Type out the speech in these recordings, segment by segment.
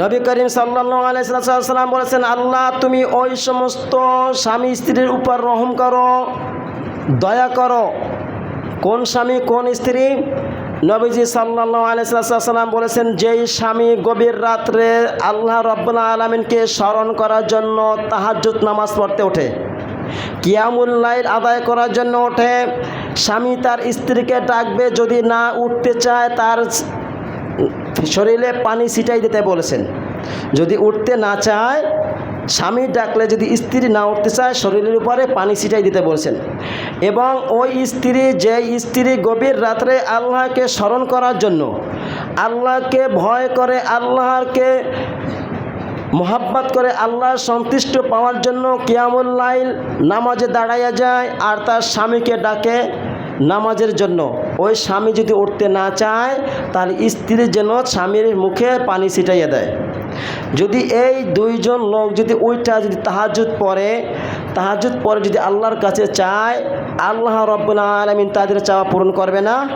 নবী করিম সাল্লাম বলেছেন, আল্লাহ, তুমি ওই সমস্ত স্বামী স্ত্রীর উপর রহম করো, দয়া করো। কোন স্বামী, কোন স্ত্রী? নবীজি সাল্লাহ আলাইসাল্লাম বলেছেন, যেই স্বামী গভীর রাত্রে আল্লাহ রব্বুল্লা আলমিনকে স্মরণ করার জন্য তাহাজ্জুদ নামাজ পড়তে ওঠে কিয়ামুল্লাইল আদায় করার জন্য ওঠে, স্বামী তার স্ত্রীকে ডাকবে, যদি না উঠতে চায়, তার শরীরে পানি ছিটাই দিতে বলেছেন। যদি উঠতে না চায়, স্বামী ডাকলে যদি স্ত্রী না উঠতে চায়, শরীরের উপরে পানি ছিটাই দিতে বলছেন। এবং ওই স্ত্রী যে স্ত্রী গভীর রাত্রে আল্লাহকে স্মরণ করার জন্য, আল্লাহকে ভয় করে, আল্লাহকে মোহাব্বত করে, আল্লাহর সন্তুষ্ট পাওয়ার জন্য কিয়ামুল্লাইল নামাজে দাঁড়াইয়া যায় আর তার স্বামীকে ডাকে নামাজের জন্য। ওই স্বামী যদি উঠতে না চায়, তাহলে স্ত্রী যেন স্বামীর মুখে পানি ছিটাইয়া দেয়। যদি এই দুইজন লোক যদি ওইটা যদি তাহাজুদ পরে তাহাজুদ পরে যদি আল্লাহর কাছে চায়, আল্লাহ রব্বুল্লা আলমিন তাদের চাওয়া পূরণ করবে না?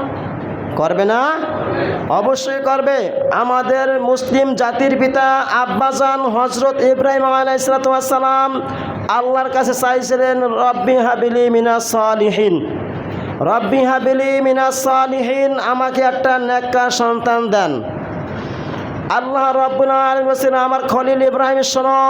করবে না? অবশ্যই করবে। আমাদের মুসলিম জাতির পিতা আব্বাসান হজরত ইব্রাহিম আলাইসালাম আল্লাহর কাছে চাইছিলেন, রব্বি হাবিলি মিনা সালিহীন। রব্বি হাবিলি মিনা সালিহীন, আমাকে একটা নেককার সন্তান দেন। আল্লাহ রব্বুল আলম আমার খলিল ইব্রাহিম শোনো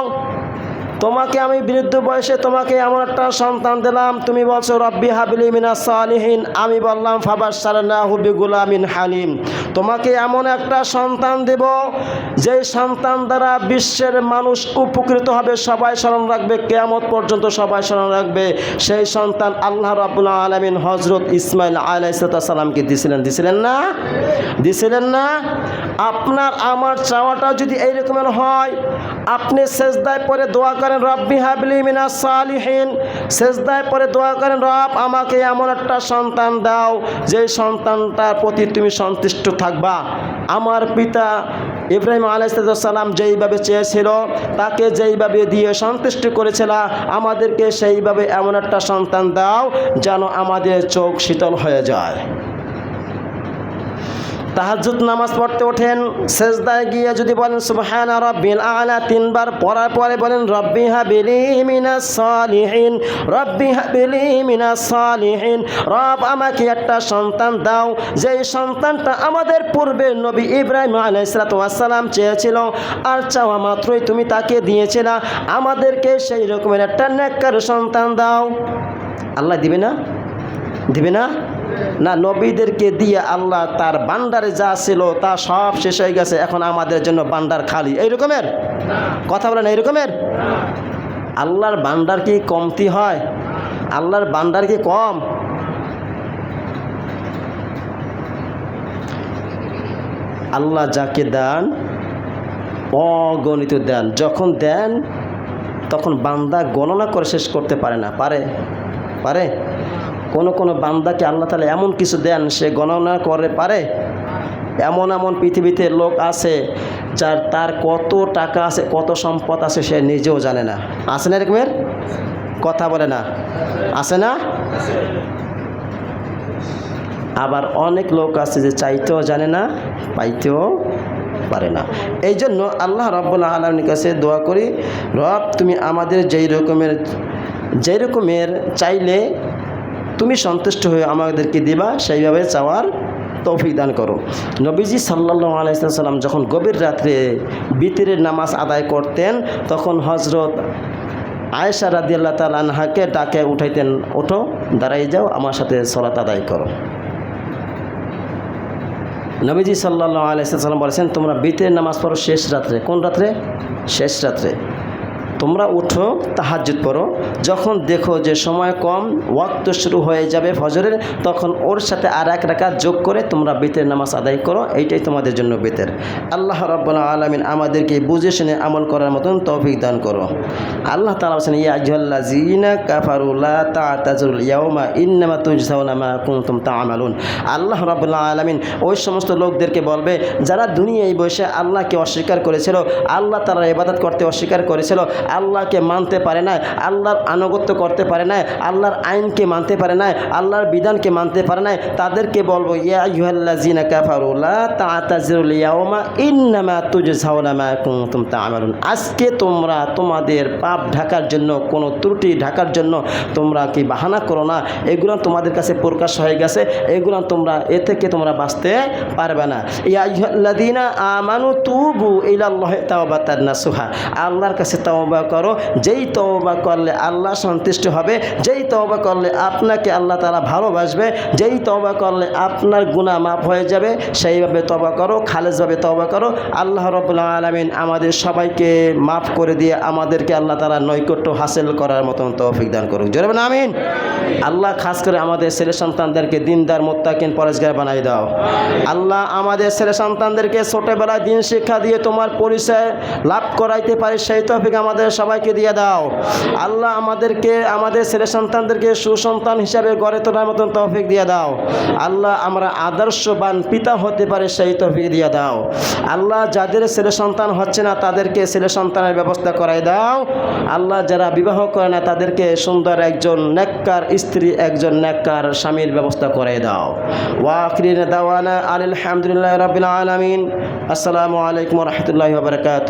তোমাকে আমি বৃদ্ধ বয়সে তোমাকে এমন একটা সন্তান দিলাম। তুমি বলছো, রব্বি হাবিলি মিনা সালিহীন। আমি বললাম ফাবার সালানা হুবি গুলামিন হালিম। তোমাকে এমন একটা সন্তান দেব যেই সন্তান দ্বারা বিশ্বের মানুষ উপকৃত হবে। সবাই স্মরণ রাখবে, কেয়ামত পর্যন্ত সবাই স্মরণ রাখবে। সেই সন্তান আল্লাহ রাবুল্লাহ আলমিন হজরত ইসমাইল আলাইসালামকে দিছিলেন। দিছিলেন না? দিছিলেন না? আপনার আমার চাওয়াটা যদি এই রকমের হয় আপনি শেষদায় পরে দোয়া করেন, রব্বি হাবলি মিনা সালিহীন। শেষদায় পরে দোয়া করেন, রব, আমাকে এমন একটা সন্তান দাও যে সন্তানটার প্রতি তুমি সন্তুষ্ট থাকবা। আমার পিতা ইব্রাহিম আলাইসালাম যেইভাবে চেয়েছিল, তাকে যেইভাবে দিয়ে সন্তুষ্ট করেছিল, আমাদেরকে সেইভাবে এমন একটা সন্তান দাও, যেন আমাদের চোখ শীতল হয়ে যায়। তাহাজুদ নামাজ পড়তে ওঠেন শেষদায় গিয়ে যদি বলেন, সুবহান রব্বিল আলা তিনবার পড়ার পরে বলেন, রব্বি হাবিলি মিনাস সালিহিন, রব্বি হাবিলি মিনাস সালিহিন, রব আমাকে একটা সন্তান দাও যেই সন্তানটা আমাদের পূর্বে নবী ইব্রাহিম আলাইসালাম চেয়েছিল, আর চাওয়া মাত্রই তুমি তাকে দিয়েছিল, আমাদেরকে সেই রকমের একটা নেককার সন্তান দাও। আল্লাহ দিবে না? দিবে না? না, নবীদেরকে দিয়ে আল্লাহ তার বান্ডারে যা ছিল তা সব শেষ হয়ে গেছে, এখন আমাদের জন্য বান্ডার খালি। এই রকমের? কথা বলেন, এই রকমের? আল্লাহর বান্ডার কি কমতি হয়? আল্লাহর বান্ডার কি কম? আল্লাহ যাকে দেন, অগণিত দেন। যখন দেন, তখন বান্দা গণনা করে শেষ করতে পারে না। পারে? পারে? কোনো কোনো বান্দাকে আল্লাহ তালা এমন কিছু দেন, সে গণনা করে পারে। এমন এমন পৃথিবীতে লোক আছে যার তার কত টাকা আছে, কত সম্পদ আছে সে নিজেও জানে না। আছে না এরকমের কথা বলে না। আছে না? আবার অনেক লোক আছে যে চাইতেও জানে না, পাইতেও পারে না। এই জন্য আল্লাহ রব্বুল্লাহ আলমীর কাছে দোয়া করি, রব তুমি আমাদের যেই রকমের যেই রকমের চাইলে তুমি সন্তুষ্ট হয়ে আমাদেরকে দিবা, সেইভাবে চাওয়ার তৌফিক দান করো। নবীজি সাল্লাহ আলাইসাল্লাম যখন গভীর রাত্রে বিতিরের নামাজ আদায় করতেন, তখন হজরত আয়েশা রাদি আল্লাহ তালাহাকে ডাকে, উঠাইতেন, ওঠো, দাঁড়াই যাও, আমার সাথে সলাত আদায় করো। নবীজি সাল্লাহ আলাইসাল্লাম বলেছেন, তোমরা বিতের নামাজ পড়ো শেষ রাত্রে। কোন রাত্রে? শেষ রাত্রে। তোমরা উঠো তাহাজুদ পড়ো। যখন দেখো যে সময় কম, ওয়াক্ত শুরু হয়ে যাবে ফজরের, তখন ওর সাথে আর এক রাকাত যোগ করে তোমরা বেতের নামাজ আদায় করো। এইটাই তোমাদের জন্য বেতের। আল্লাহ রব্বুল আলমিন আমাদেরকে বুঝে শুনে আমল করার মতন তৌফিক দান করো। আল্লাহ তালা জিনা তা'মালুন। আল্লাহ রব্বুল্লাহ আলমিন ওই সমস্ত লোকদেরকে বলবে, যারা দুনিয়ায় বসে আল্লাহকে অস্বীকার করেছিল, আল্লাহ তারা ইবাদত করতে অস্বীকার করেছিল আল্লাহকে মানতে পারে না আল্লাহর আনুগত্য করতে পারে না আল্লাহর আইনকে মানতে পারে না আল্লাহর বিধানকে মানতে পারে না তাদেরকে বলব, ইয়া তা'মালুন। আজকে তোমরা তোমাদের পাপ ঢাকার জন্য, কোনো ত্রুটি ঢাকার জন্য তোমরা কি বাহানা করো না? এগুলো তোমাদের কাছে প্রকাশ হয়ে গেছে, এগুলো তোমরা, এ থেকে তোমরা বাঁচতে পারবে না। ইয়া ইউহাল্লাযিনা আমানু তুবু ইলাল্লাহি তাওবাতান নাসুহা। আল্লাহর কাছে তওবা করো, যেই তওবা করলে আল্লাহ সন্তুষ্ট হবে, যেই তওবা করলে আপনাকে আল্লাহ তাআলা ভালোবাসবে, যেই তওবা করলে আপনার গুনাহ মাফ হয়ে যাবে, সেইভাবে তওবা করো, খালেজভাবে তওবা করো। আল্লাহ রব্বুল আলামিন আমাদের সবাইকে মাফ করে দিয়ে আমাদেরকে আল্লাহ তাআলা নৈকট্য হাসিল করার মতন তৌফিক দান করুক। জোরে বলেন, আমিন। আল্লাহ খাস করে আমাদের ছেলে সন্তানদেরকে দিনদার, মোত্তাকিন, পরেশগার বানাই দাও। আল্লাহ আমাদের ছেলে সন্তানদেরকে ছোটবেলায় দিন শিক্ষা দিয়ে তোমার পরিচয় লাভ করাইতে পারে, সেই তৌফিক আমাদের সবাইকে দিয়ে দাও। আল্লাহ আমাদেরকে, আমাদের ছেলে সন্তানদেরকে সুসন্তান হিসাবে গড়ে তোলার মতন তৌফিক দিয়ে দাও। আল্লাহ আমরা আদর্শবান পিতা হতে পারে সেই তৌফিক দিয়ে দাও। আল্লাহ যাদের ছেলে সন্তান হচ্ছে না, তাদেরকে ছেলে সন্তানের ব্যবস্থা করাই দাও। আল্লাহ যারা বিবাহ করে না, তাদেরকে সুন্দর একজন নেককার স্ত্রী, একজন নেককার স্বামীর ব্যবস্থা করে দাও। ওয়াকরিন দাওয়ানা আলহামদুলিল্লাহ রবিল আলমিন। আসসালামু আলাইকুম রহমতুল্লাহ বারকাত